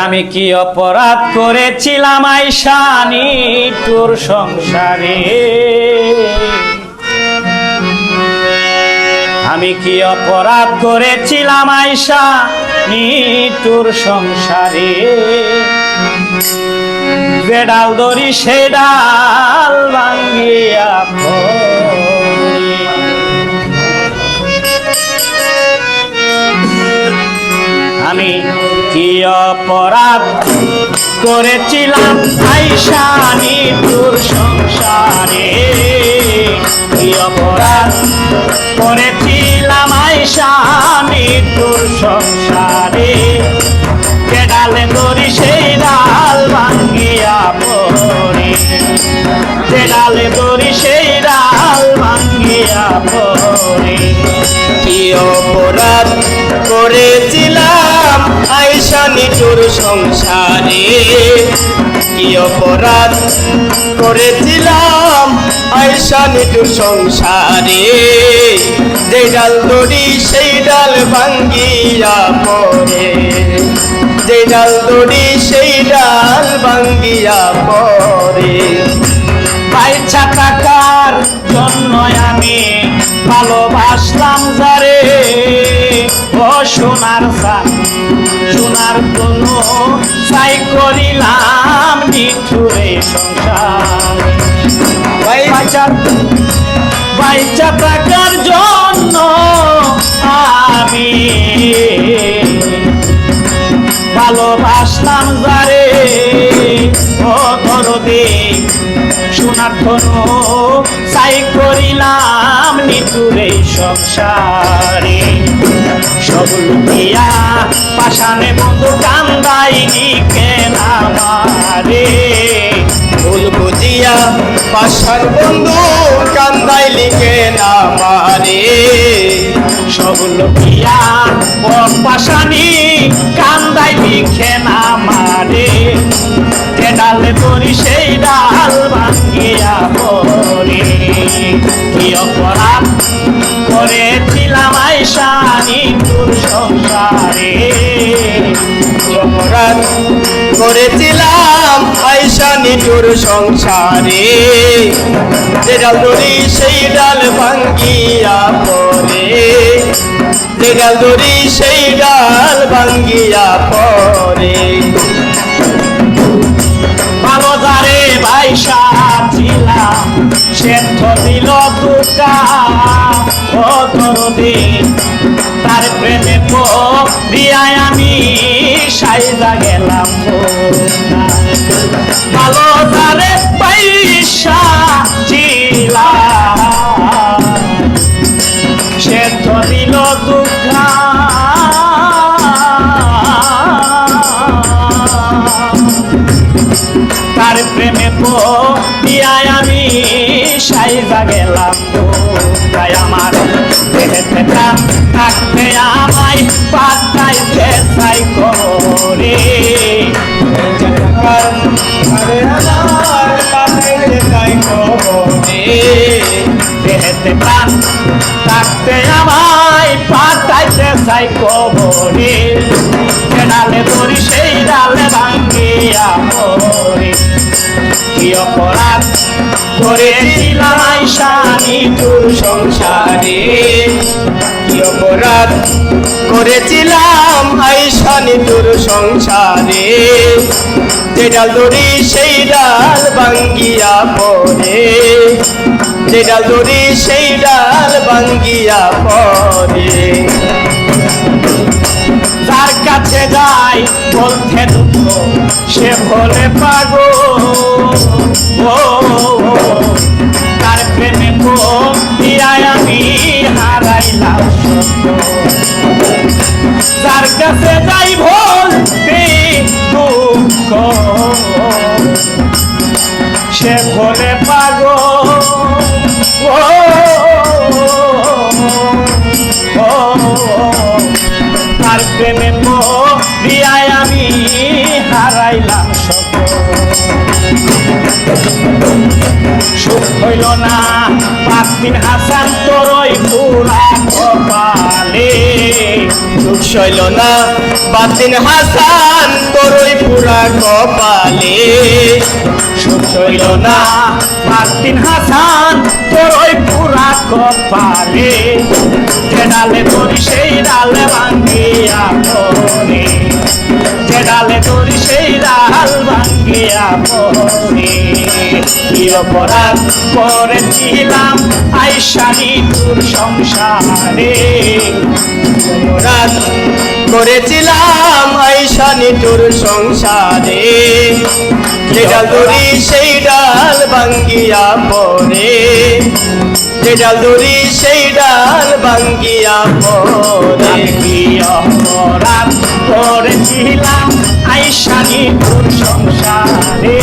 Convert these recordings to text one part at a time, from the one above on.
আমি কি অপরাধ করেছিলাম আইসানি তোর সংসারে? আমি কি অপরাধ করেছিলাম আইসা তোর সংসারে? যে ডাল ধরি সে ডাল ভাঙ্গিয়া অপরাধ করেছিলাম আইসানি তোর সংসারে। কি অপরাধ করেছিলাম আইসানি তোর সংসারে। যে ডালে দড়ি, সেই ডাল ভাঙ্গিয়া পড়ে। যে ডালে দড়ি, সেই ডাল ভাঙ্গিয়া পড়ে। কি অপরাধ করেছিলাম সংসারে কি অপরাধ করেছিলাম? আইসা নিটুর সংসারে যে ডাল দড়ি সেই ডাল ভাঙ্গিয়া পড়ে। যে ডাল দড়ি সেই ডাল ভাঙ্গিয়া পড়ে। পয়সা টাকার জন্য আমি ভালোবাসলাম যারে সোনার সান সোনার কোনো চাই করিলাম নিঠুরে সংসার। পয়সা টাকার জন্য আমি ভালোবাসলাম যারে। ও দরদে, সোনার ধনু চাই করিলাম নিতুরে সংসারে। লুকিয়া পাশানে বন্ধু কান্দাইনি কেন আমারে ভুল বুঝিয়া পাশার বন্ধু কান্দাই লিখে না মারে। সব লুকিয়া ও পাশানি কান্দাই লিখে না মারে। যে ডালে পরি সেই ডাল ভাঙ্গিয়া পরে। কি অপরাধ করেছিলাম তোর সংসারে। অপরাধ করেছিলাম আইসা নিটুর সংসারে। যে ডাল দড়ি সেই ডাল ভাঙ্গিয়া পরে যে ডাল দড়ি সেই ডাল ভাঙ্গিয়া পরে ভালো যারে বাইসা ছিলাম সে দিল দুকা ও দরদে তার প্রেমে পিয়ায় আমি সাইজা গেলাম। ভালো তারে বাইসা প্রেমে পিয়ায় আমি সাইজা গেলাম তাই আমার দেহেতে প্রাণ থাকতে আমায় পাতাইতে চাই করে। দেহেতে প্রাণ থাকতে আমায় পাতাইতে চাই কবরে ডালে ধরি সেই ডালে ভাঙ্গিয়া পড়ে। কি অপরাধ করেছিলাম আইসানি তোর সংসারে? কি অপরাধ করেছিলাম আইসা নিটুর সংসারে? যে ডাল দড়ি সেই ডাল ভাঙ্গিয়া পড়ে। যে ডাল দড়ি সেই ডাল ভাঙ্গিয়া পড়ে। যার কাছে যাই বলছে দুঃখ সে বলে পাগো ও তার প্রেমে দিয়ায় আমি হারাইলাম। সুখ না। পাঁচদিন হাসান তোরই পুরা কপালে। দুঃখ না। বাতিন হাসান তোরই কপালে। সুখ না। মার্তিন হাসান তোর ওই পুরা কপালে। যে ডালে তোর, সেই ডালে ভাঙ্গিয়া পরে যে তোর, সেই ডাল ভাঙ্গিয়া পরে কি অপরাধ করেছিলাম আইসানি তোর সংসারে। রাত করেছিলাম আইসানি তোর সংসারে। যে ডাল দড়ি সেই ডাল ভাঙ্গিয়া পরে যে ডাল দড়ি সেই ডাল ভাঙ্গিয়া পরে কি অপরাধ করেছিলাম আইসানি তোর সংসারে,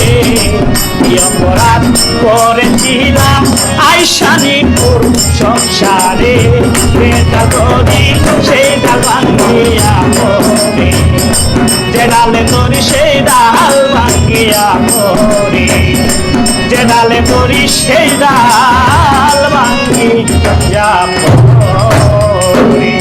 কি অপরাধ করেছিলাম? আইসানি তোর সংসারে, বেটা ধরি সেটা ভাঙ্গিয়া পরে যে ডালে ধরি সেই ডাল ভাঙ্গিয়া পরে যে ডালে ধরি সেই ডাল ভাঙ্গিয়া পরে